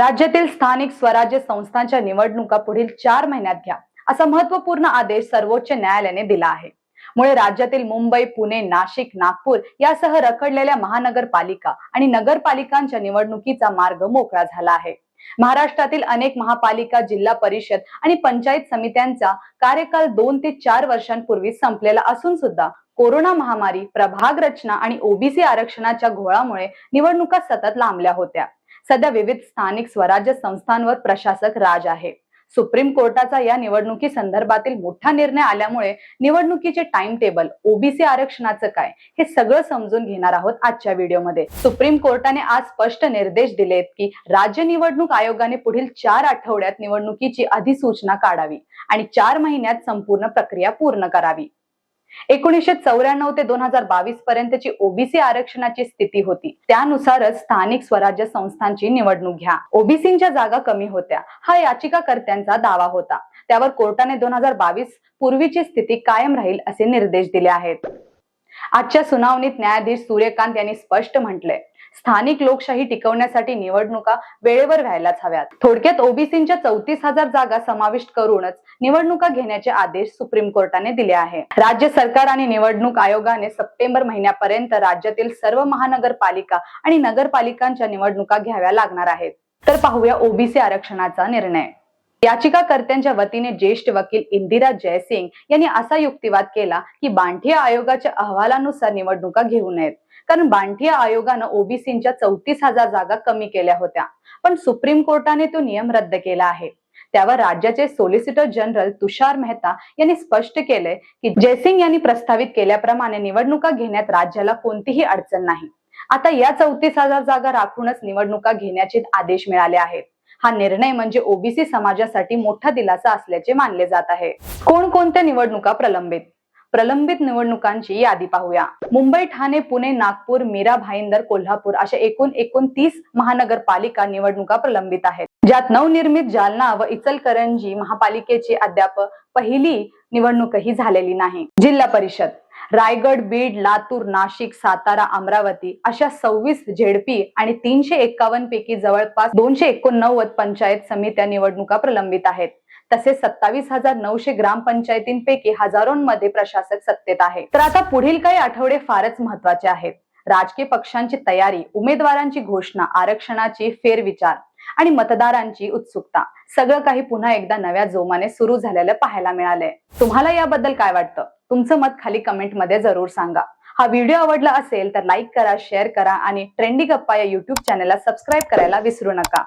राज्यातील स्थानिक स्वराज्य संस्थांच्या निवडणुका पुढील चार महिन्यात घ्या. असा महत्त्वपूर्ण आदेश सर्वोच्च न्यायालयाने दिला आहे. मुळे राज्यातील मुंबई पुणे नाशिक नागपूर यासह रखडलेल्या महानगरपालिका आणि नगरपालिकांच्या निवडणुकीचा मार्ग मोकळा झाला आहे. महाराष्ट्रातील अनेक महापालिका जिल्हा परिषद आणि पंचायत समित्यांचा कार्यकाल दोन ते चार वर्षांपूर्वी संपलेला असून सुद्धा कोरोना महामारी प्रभाग रचना आणि ओबीसी आरक्षणाच्या घोळामुळे निवडणुका सतत लांबल्या होत्या. सध्या विविध स्थानिक स्वराज्य संस्थांवर प्रशासक राज आहे. सुप्रीम कोर्टाचा या निवडणुकी संदर्भातील मोठा निर्णय आल्यामुळे निवडणुकीचे टाइम टेबल ओबीसी आरक्षणाचं काय हे सगळं समजून घेणार आहोत आजच्या व्हिडिओमध्ये. सुप्रीम कोर्टाने आज स्पष्ट निर्देश दिलेत की राज्य निवडणूक आयोगाने पुढील चार आठवड्यात निवडणुकीची अधिसूचना काढावी आणि चार महिन्यात संपूर्ण प्रक्रिया पूर्ण करावी. एकोणीसशे चौऱ्याण्णव ते दोन हजार बावीस पर्यंतची ओबीसी आरक्षणाची स्थिती होती. त्यानुसारच स्थानिक स्वराज्य संस्थांची निवडणूक घ्या. ओबीसींच्या जागा कमी होत्या. हा याचिकाकर्त्यांचा दावा होता. त्यावर कोर्टाने दोन हजार बावीस पूर्वीची स्थिती कायम राहील असे निर्देश दिले आहेत. आजच्या सुनावणीत न्यायाधीश सूर्यकांत यांनी स्पष्ट म्हटलंय. स्थानिक लोकशाही टिकवण्यासाठी निवडणुका वेळेवर व्हायलाच हव्यात. थोडक्यात ओबीसींच्या चौतीस हजार जागा समाविष्ट करूनच निवडणुका घेण्याचे आदेश सुप्रीम कोर्टाने दिले आहे. राज्य सरकार आणि निवडणूक आयोगाने सप्टेंबर महिन्यापर्यंत राज्यातील सर्व महानगरपालिका आणि नगरपालिकांच्या निवडणुका घ्याव्या लागणार आहेत. तर पाहूया ओबीसी आरक्षणाचा निर्णय. याचिकाकर्त्यांच्या वतीने ज्येष्ठ वकील इंदिरा जयसिंग यांनी असा युक्तिवाद केला की बांठिया आयोगाच्या अहवालानुसार निवडणुका घेऊ नयेत. कारण बांठिया आयोगानं ओबीसींच्या चौतीस हजार जागा कमी केल्या होत्या. पण सुप्रीम कोर्टाने तो नियम रद्द केला आहे. त्यावर राज्याचे सोलिसिटर जनरल तुषार मेहता यांनी स्पष्ट केले की जयसिंग यांनी प्रस्तावित केल्याप्रमाणे निवडणुका घेण्यात राज्याला कोणतीही अडचण नाही. आता या चौतीस हजार जागा राखूनच निवडणुका घेण्याचे आदेश मिळाले आहेत. हा निर्णय म्हणजे ओबीसी समाजासाठी मोठा दिलासा असल्याचे मानले जात आहे. कोणकोणत्या निवडणुका प्रलंबित? प्रलंबित निवडणुकांची यादी पाहूया. मुंबई ठाणे पुणे नागपूर मीरा भाईंदर कोल्हापूर अशा एकूण एकोणतीस महानगरपालिका निवडणुका प्रलंबित आहेत. ज्यात नवनिर्मित जालना व इचलकरंजी महापालिकेची अद्याप पहिली निवडणूकही झालेली नाही. जिल्हा परिषद. रायगड बीड लातूर नाशिक सातारा अमरावती अशा सव्वीस झेडपी आणि तीनशे एक्कावन्न पैकी जवळपास दोनशे एकोणनव्वद पंचायत समित्या निवडणुका प्रलंबित आहेत. तसेच सत्तावीस हजार नऊशे ग्रामपंचायतींपैकी हजारोंमध्ये प्रशासक सत्तेत आहे. तर आता पुढील काही आठवडे फारच महत्त्वाचे आहेत. राजकीय पक्षांची तयारी उमेदवारांची घोषणा आरक्षणाची फेरविचार आणि मतदारांची उत्सुकता सगळं काही पुन्हा एकदा नव्या जोमाने सुरू झालेलं पाहायला मिळालंय. तुम्हाला याबद्दल काय वाटतं? तुमचं मत खाली कमेंटमध्ये जरूर सांगा. हा व्हिडिओ आवडला असेल तर लाईक करा शेअर करा आणि ट्रेंडी गप्पा या युट्यूब चॅनलला सबस्क्राईब करायला विसरू नका.